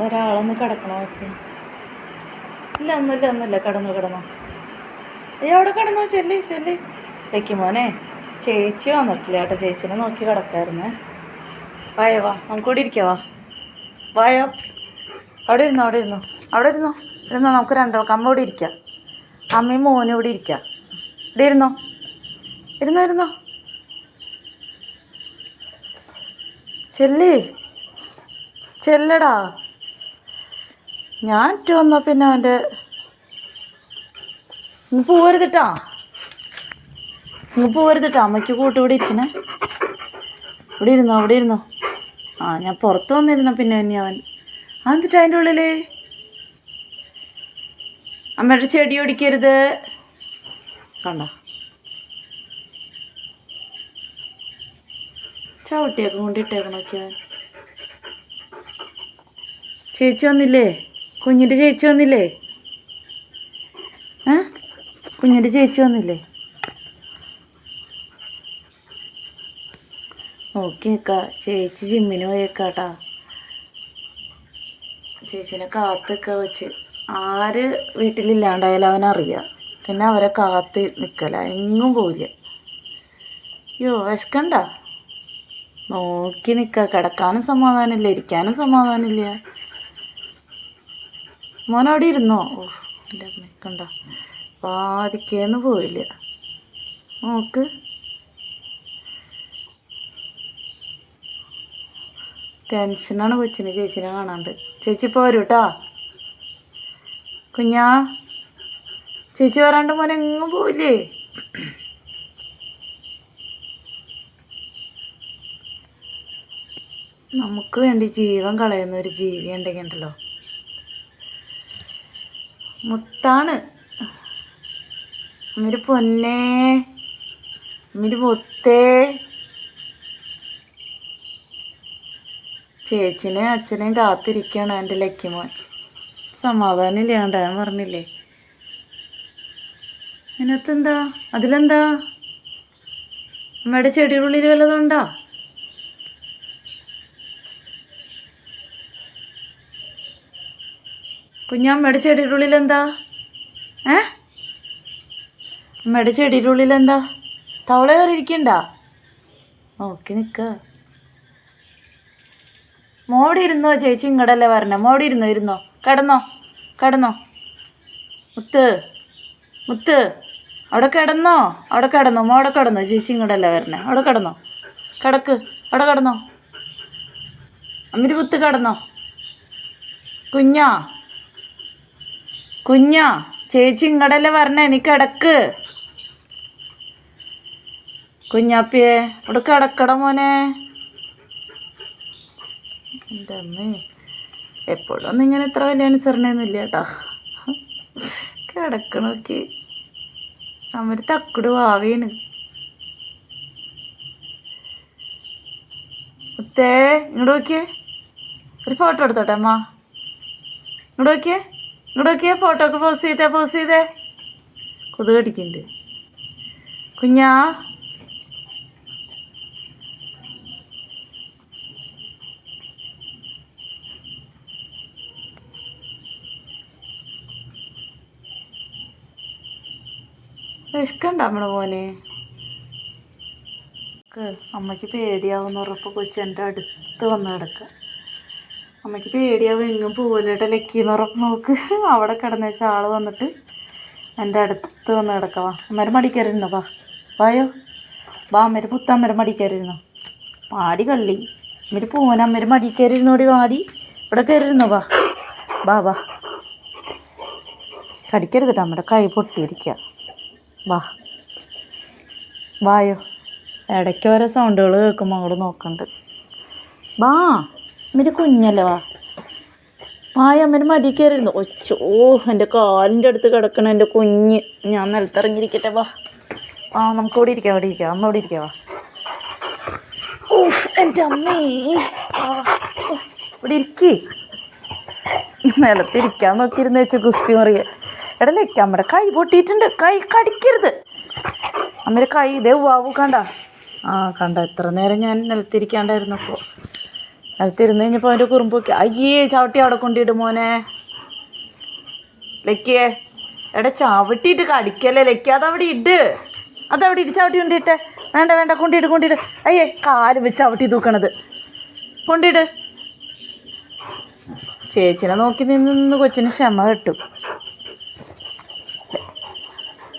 ഒരാളൊന്ന് കിടക്കണോ? ഇല്ല ഒന്നുമില്ല ഒന്നുമില്ല. കിടന്നു കിടന്നു. അയ്യോ അവിടെ കിടന്നോ. ചെല്ലി ചെല്ലി. വെക്ക് മോനെ ചേച്ചി വന്നിട്ടില്ല കേട്ടോ. ചേച്ചിനെ നോക്കി കിടക്കായിരുന്നേ. വായോ വാ. നമുക്ക് കൂടി ഇരിക്കാം വാ. വായോ. അവിടെ ഇരുന്നോ അവിടെ ഇരുന്നോ. അവിടെ ഇരുന്നോ. ഇരുന്നോ നമുക്ക് രണ്ടാൾക്ക് അമ്മ ഇവിടെ ഇരിക്കാം. അമ്മയും മോനും ഇവിടെ ഇരിക്കാം. ഇവിടെ ഇരുന്നോ? ഇരുന്നോ ഇരുന്നോ. ചെല്ലി. ചെല്ലടാ. ഞാൻ ഇട്ട് വന്നാൽ പിന്നെ അവന്റെ ഇങ്ങ് പോരുതിട്ടാ. ഇങ്ങ് പോരുതിട്ടാ. അമ്മയ്ക്ക് കൂട്ടി ഇവിടെ ഇരിക്കണേ. ഇവിടെ ഇരുന്നോ അവിടെ ഇരുന്നോ. ആ ഞാൻ പുറത്ത് വന്നിരുന്ന പിന്നെ തന്നെ അവൻ. എന്നിട്ട് അതിന്റെ ഉള്ളിൽ അമ്മയുടെ ചെടി ഒടിക്കരുത്. കണ്ടോ? ചവിട്ടിയൊക്കെ കൊണ്ടിട്ടേക്കണൊക്കെ അവൻ? ചേച്ചി വന്നില്ലേ? കുഞ്ഞിന്റെ ചേച്ചി വന്നില്ലേ? ആ കുഞ്ഞിന്റെ ചേച്ചി വന്നില്ലേ? നോക്കി നിൽക്ക ചേച്ചി ജിമ്മിന് പോയേക്കാട്ടാ. ചേച്ചിനെ കാത്തൊക്കെ വെച്ച്. ആര് വീട്ടിലില്ലാണ്ടായാലും അവനറിയാം. പിന്നെ അവരെ കാത്ത് നിൽക്കല എങ്ങും പോവില്ല. അയ്യോ വിശക്കണ്ട. നോക്കി നിൽക്കുക കിടക്കാനും സമാധാനമില്ല ഇരിക്കാനും സമാധാനമില്ല. മോൻ അവിടെ ഇരുന്നോ ഓ എന്റെ അമ്മക്കണ്ട കണ്ട? പാതിക്കേന്ന് പോയില്ല. നോക്ക്. ടെൻഷനാണ് കൊച്ചിന് ചേച്ചിനെ കാണാണ്ട്. ചേച്ചി വരൂ കേട്ടോ കുഞ്ഞാ ചേച്ചി വരാണ്ട് മോനെ എങ്ങും പോയില്ലേ? നമുക്ക് വേണ്ടി ജീവൻ കളയുന്ന ഒരു ജീവി ഉണ്ടെങ്കിൽ ഉണ്ടല്ലോ മുത്താണ്. അമ്മര് പൊന്നേ. അമ്മര് മുത്തേ ചേച്ചിനെ അച്ഛനെയും കാത്തിരിക്കുകയാണ് എന്റെ ലക്കിമോൻ സമാധാനം ഇല്ലാണ്ട് ഞാൻ പറഞ്ഞില്ലേ? അതിനകത്തെന്താ അതിലെന്താ? അമ്മയുടെ ചെടിയുടെ വല്ലതുണ്ടോ കുഞ്ഞമ്മയുടെ ചെടിയുടെ ഉള്ളിൽ എന്താ ഏ? അമ്മയുടെ ചെടിയുടെ ഉള്ളിൽ എന്താ തവള കയറിയിരിക്കണ്ട? നോക്കി നിൽക്ക മോടി ഇരുന്നോ ചേച്ചി ഇങ്ങടല്ലേ പറഞ്ഞ മോടി ഇരുന്നോ? ഇരുന്നോ കിടന്നോ കിടന്നോ. മുത്ത് മുത്ത്. അവിടെ കിടന്നോ? അവിടെ കിടന്നോ? മോടെ കിടന്നോ? ചേച്ചി ഇങ്ങടല്ലേ വരണേ? അവിടെ കിടന്നോ? കിടക്ക്. അവിടെ കിടന്നോ? അമ്മിരി മുത്ത് കിടന്നോ? കുഞ്ഞാ കുഞ്ഞാ ചേച്ചി ഇങ്ങടല്ലേ പറഞ്ഞേ നീ കിടക്ക്. കുഞ്ഞാപ്പിയെ ഇവിടെ കിടക്കട മോനെ. എന്റെ അമ്മേ എപ്പോഴും ഒന്നും ഇങ്ങനെ ഇത്ര വലിയ അനുസരണയൊന്നുമില്ല കേട്ടോ. കിടക്കണോക്കി അവർ തക്കുട് വാവേണ്. മുത്തേ ഇങ്ങോട്ട് നോക്കിയേ. ഒരു ഫോട്ടോ എടുത്തോട്ടെ അമ്മ? ഇങ്ങോട്ട് നോക്കിയേ. ഇങ്ങോട്ട് ഫോട്ടോക്ക് പോസ് ചെയ്തേ പോസ് ചെയ്തേ. കൊതുക് കടിക്കുന്നുണ്ട് കുഞ്ഞാ. ഇഷ്ടണ്ട നമ്മുടെ മോനെ. ക്ക് അമ്മയ്ക്ക് പേടിയാവുന്ന ഉറപ്പ് കൊച്ചു എന്റെ അടുത്ത് വന്ന് കിടക്കുക അമ്മയ്ക്ക് പേടിയാവും എങ്ങും പോവില്ലേട്ടാ ലക്കിന്ന് നോക്ക്. അവിടെ കിടന്നേച്ച ആൾ വന്നിട്ട് എന്റെ അടുത്ത് വന്ന് കിടക്കവാ. അമ്മേരെ മടിക്കരുന്നോ വാ. വായോ. വാ അമ്മേര് പുത്തമ്മേരെ മടിക്കരുന്നോ. പാടി കള്ളി. അമ്മേര് പോവാൻ അമ്മര് മടിക്കരുന്നോടി വാടി. ഇവിടെ കയറിയിരുന്നോ വാ. വാ വാ. കടിക്കരുതിട്ട് അമ്മയുടെ കൈ പൊട്ടിയിരിക്കുക വാ. വായോ. ഇടയ്ക്ക് ഓരോ സൗണ്ടുകൾ കേൾക്കുമ്പോൾ അങ്ങോട്ട് നോക്കണ്ട്. വാ. അമ്മര് കുഞ്ഞല്ലേ വാ. വായ അമ്മര് മടി കയറിയിരുന്നു ഒച്ചോ എന്റെ കാലിന്റെ അടുത്ത് കിടക്കണ എന്റെ കുഞ്ഞ്. ഞാൻ നിലത്തിറങ്ങിയിരിക്കട്ടെ വാ. ആ നമുക്ക് ഇവിടെ ഇരിക്കാം ഇവിടെ ഇരിക്കാം. അമ്മ ഇവിടെ ഇരിക്കാം വാ. ഊഫ് എന്റെ അമ്മേ. ഇവിടെ ഇരിക്കേ. നിലത്തിരിക്കാൻ നോക്കിയിരുന്ന് വെച്ച് ഗുസ്തി മറിയ. എടാ ലെക്ക അമ്മയുടെ കൈ പൊട്ടിയിട്ടുണ്ട്. കൈ കടിക്കരുത്. അമ്മയുടെ കൈ ഇതേ വാവു കണ്ട. ആ കണ്ട എത്ര നേരം ഞാൻ നിലത്തിരിക്കാണ്ടായിരുന്നപ്പോൾ തിരുന്ന് കഴിഞ്ഞപ്പോൾ അവന്റെ കുറുമ്പൊക്കെ അയ്യേ ചവിട്ടി അവിടെ കൊണ്ടിടും മോനെ. ലക്കിയേ എടാ ചവിട്ടിയിട്ട് കടിക്കല്ലേ? ലക്കി അതവിടെ ഇട്. അതവിടെ ഇട്ട് ചവിട്ടി കൊണ്ടിട്ടെ. വേണ്ട വേണ്ട കൊണ്ടിട്ട് കൊണ്ടിട്ട് അയ്യേ കാൽ വെച്ച് ചവിട്ടി തൂക്കണത്. കൊണ്ടിട്ട് ചേച്ചിനെ നോക്കി നിന്ന് കൊച്ചിന് ക്ഷമ കിട്ടും.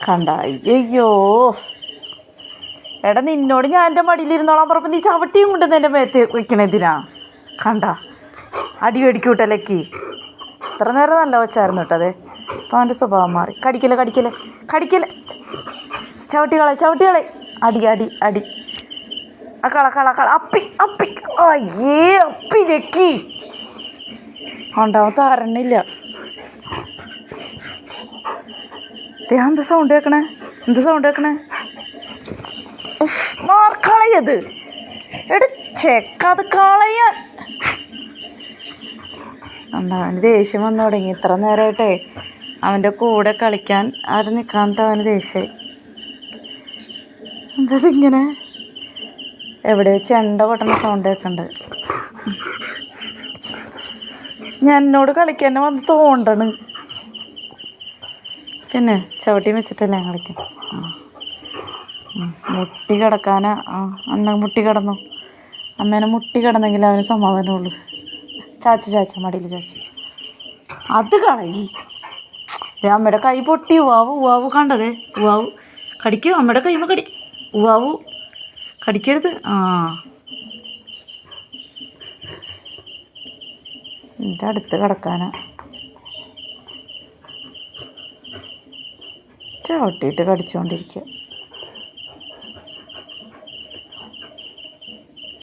കണ്ട അയ്യോ എടാ നിന്നോട് ഞാൻ എന്റെ മടിയിലിരുന്നോളാൻ പറഞ്ഞപ്പോൾ നീ ചവിട്ടിയും കൊണ്ടുവന്ന് എന്റെ മേത്ത് വെക്കണതിനാ കണ്ട. അടി മേടിക്കൂട്ടെ ലക്കി. ഇത്ര നേരം നല്ല വെച്ചായിരുന്നു കേട്ടോ അതെ. അപ്പോൾ അവന്റെ സ്വഭാവം മാറി. കടിക്കല കടിക്കൽ കടിക്കൽ. ചവിട്ടികളെ ചവിട്ടികളെ. അടി അടി അടി. ആ കള കള കള. അപ്പി അപ്പി. അയ്യേ അപ്പി ലക്കി. ഉണ്ടാവും താരണില്ല. ദേ എന്താ സൗണ്ട് കേൾക്കണേ എന്താ സൗണ്ട് കേൾക്കണേ മാർക്കളയത് എടാ ചെക്കത് കളയാൻ. എന്താ അവന് ദേഷ്യം വന്നു തുടങ്ങി. ഇത്ര നേരമായിട്ടേ അവന്റെ കൂടെ കളിക്കാൻ ആരും നിൽക്കാണ്ട് അവന് ദേഷ്യമായി എന്താ ഇങ്ങനെ എവിടെ എണ്ട പൊട്ടണ സൗണ്ട് കേൾക്കണ്ട് ഞാൻ എന്നോട് കളിക്കാൻ വന്ന് തോണ്ടണ്. പിന്നെ ചവിട്ടി വെച്ചിട്ടല്ലേ കളിക്കും. മുട്ടി കിടക്കാനാ അന്ന മുട്ടി കിടന്നു. അമ്മേനെ മുട്ടി കിടന്നെങ്കിൽ അവന് സമാധാനമുള്ളൂ. ചാച്ച ചാച്ച മടിയിൽ ചാച്ച. അത് കളയി. അമ്മയുടെ കൈ പൊട്ടി. ഉവാവു ഉവാവു കണ്ടതേ. ഉവാവു കടിക്കൂ? അമ്മയുടെ കൈമ കടി. ഉവാവു കടിക്കരുത്. ആ. എന്റെ അടുത്ത് കിടക്കാനാ. ചവിട്ടിയിട്ട് കടിച്ചുകൊണ്ടിരിക്കുക